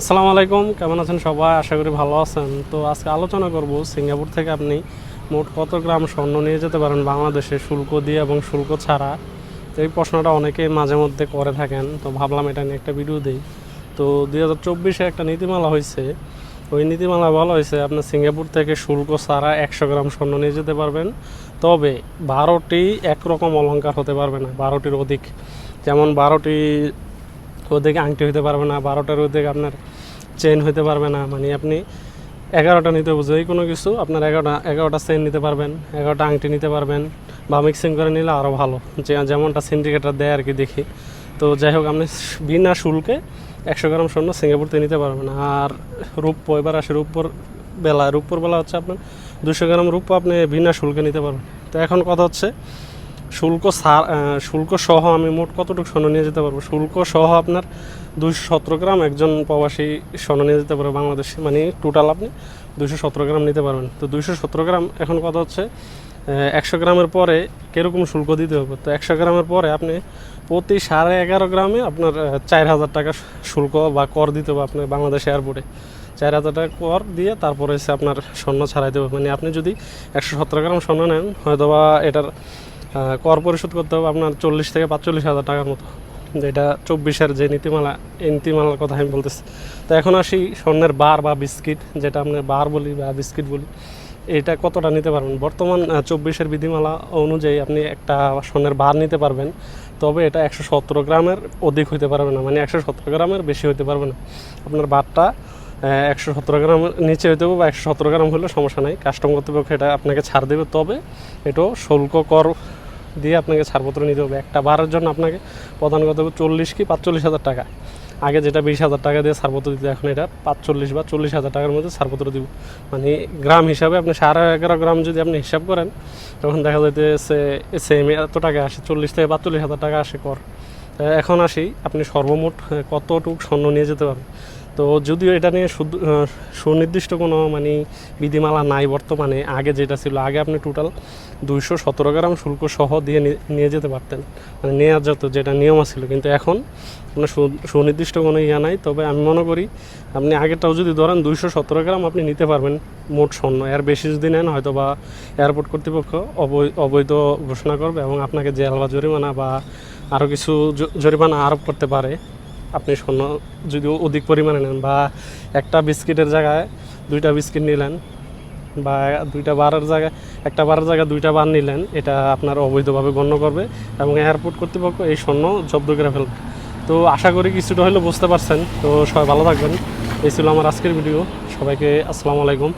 আসসালামু আলাইকুম, কেমন আছেন সবাই? আশা করি ভালো আছেন। তো আজকে আলোচনা করব সিঙ্গাপুর থেকে আপনি মোট কত গ্রাম স্বর্ণ নিয়ে যেতে পারেন বাংলাদেশে শুল্ক দিয়ে এবং শুল্ক ছাড়া? তো এই প্রশ্নটা অনেকেই মাঝে মধ্যে করে থাকেন, তো ভাবলাম এটা নিয়ে একটা ভিডিও দিই। তো দুই হাজার চব্বিশে একটা নীতিমালা হয়েছে। ওই নীতিমালা বলা হয়েছে আপনার সিঙ্গাপুর থেকে শুল্ক ছাড়া একশো গ্রাম স্বর্ণ নিয়ে যেতে পারবেন। তবে বারোটি একরকম অলঙ্কার হতে পারবে না, বারোটির অধিক। যেমন বারোটি ওদিকে আংটি হইতে পারবে না, বারোটার ওদিকে আপনার চেন হইতে পারবে না মানে আপনি এগারোটা নিতে বুঝো এই কোনো কিছু আপনার এগারোটা এগারোটা চেন নিতে পারবেন, এগারোটা আংটি নিতে পারবেন, বা মিক্সিং করে নিলে আরও ভালো, যে যেমনটা সিন্ডিকেটার দেয় আর কি দেখি। তো যাই হোক, আপনি বিনা শুল্কে একশো গ্রাম স্বর্ণ সিঙ্গাপুরতে নিতে পারবেন আর রূপ্য এবার আসে রূপর বেলা রূপর বেলা হচ্ছে আপনার দুশো গ্রাম রূপ আপনি বিনা শুল্কে নিতে পারবেন। তো এখন কথা হচ্ছে শুল্ক শুল্ক সহ আমি মোট কতটুকু স্বর্ণ নিয়ে যেতে পারব? শুল্ক সহ আপনার দুইশো সতেরো গ্রাম একজন প্রবাসী স্বর্ণ নিয়ে যেতে পারবে বাংলাদেশে। মানে টোটাল আপনি দুইশো সতেরো গ্রাম নিতে পারবেন। তো দুইশো সতেরো গ্রাম এখন কথা হচ্ছে একশো গ্রামের পরে কীরকম শুল্ক দিতে হবে? তো একশো গ্রামের পরে আপনি প্রতি সাড়ে এগারো গ্রামে আপনার চার হাজার টাকা শুল্ক বা কর দিতে হবে আপনার বাংলাদেশ এয়ারপোর্টে চার হাজার টাকা কর দিয়ে তারপরে এসে আপনার স্বর্ণ ছাড়াই দেবে। মানে আপনি যদি একশো সতেরো গ্রাম স্বর্ণ নেন হয়তো বা এটার কর পরিশোধ করতে হবে আপনার চল্লিশ থেকে পাঁচচল্লিশ হাজার টাকার মতো। যেটা চব্বিশের যে নীতিমালা, এই নীতিমালার কথা আমি বলতেছি। তো এখন আসি স্বর্ণের বার বা বিস্কিট, যেটা আমরা বার বলি বা বিস্কিট বলি, এটা কতটা নিতে পারবেন? বর্তমান চব্বিশের বিধিমালা অনুযায়ী আপনি একটা স্বর্ণের বার নিতে পারবেন, তবে এটা একশো সতেরো গ্রামের অধিক হইতে পারবে না। মানে একশো সতেরো গ্রামের বেশি হইতে পারবে না। আপনার বারটা একশো সতেরো গ্রাম নিচে হইতে হবে বা একশো সতেরো গ্রাম হলে সমস্যা নাই। কাস্টম কর্তৃপক্ষ এটা আপনাকে ছাড় দেবে, তবে এটাও শুল্ক কর দিয়ে আপনাকে ছাড়পত্র নিতে হবে। একটা বারের জন্য আপনাকে প্রদান করতে হবে চল্লিশ কি পাঁচচল্লিশ হাজার টাকা। আগে যেটা বিশ হাজার টাকা দিয়ে ছাড়পত্র দিতে এখন এটা পাঁচচল্লিশ বা চল্লিশ হাজার টাকার মধ্যে ছাড়পত্র দিব। মানে গ্রাম হিসাবে আপনি সাড়ে এগারো গ্রাম যদি আপনি হিসাব করেন, তখন দেখা যাইতেছে সেম এত টাকা আসে, চল্লিশ থেকে পাঁচচল্লিশ হাজার টাকা আসে কর। এখন আসি, আপনি সর্বমোট কতটুকু স্বর্ণ নিয়ে যেতে পারবেন? তো যদিও এটা নিয়ে সুনির্দিষ্ট কোনো মানে বিধিমালা নাই বর্তমানে, আগে যেটা ছিল, আগে আপনি টোটাল দুইশো সতেরো গ্রাম শুল্ক সহ দিয়ে নিয়ে যেতে পারতেন। মানে নেওয়া যেত যেটা নিয়ম ছিল কিন্তু এখন আপনার সুনির্দিষ্ট কোনো ইয়া নাই। তবে আমি মনে করি, আপনি আগেরটাও যদি ধরেন দুইশো সতেরো গ্রাম আপনি নিতে পারবেন মোট স্বর্ণ। এর বেশি যদি নেন হয়তো বা এয়ারপোর্ট কর্তৃপক্ষ অবৈ- অবৈধ ঘোষণা করবে এবং আপনাকে জেল বা জরিমানা বা আরও কিছু জরিমানা আরোপ করতে পারে। আপনি স্বর্ণ যদি অধিক পরিমাণে নেন বা একটা বিস্কিটের জায়গায় দুইটা বিস্কিট নিলেন বা দুইটা বারের জায়গায়, একটা বারের জায়গায় দুইটা বার নিলেন, এটা আপনার অবৈধভাবে গণ্য করবে এবং এয়ারপোর্ট কর্তৃপক্ষ এই স্বর্ণ জব্দ করে ফেলবে। তো আশা করি কিছুটা হলেও বুঝতে পারছেন। তো সবাই ভালো থাকবেন। এই ছিল আমার আজকের ভিডিও। সবাইকে আসসালামু আলাইকুম।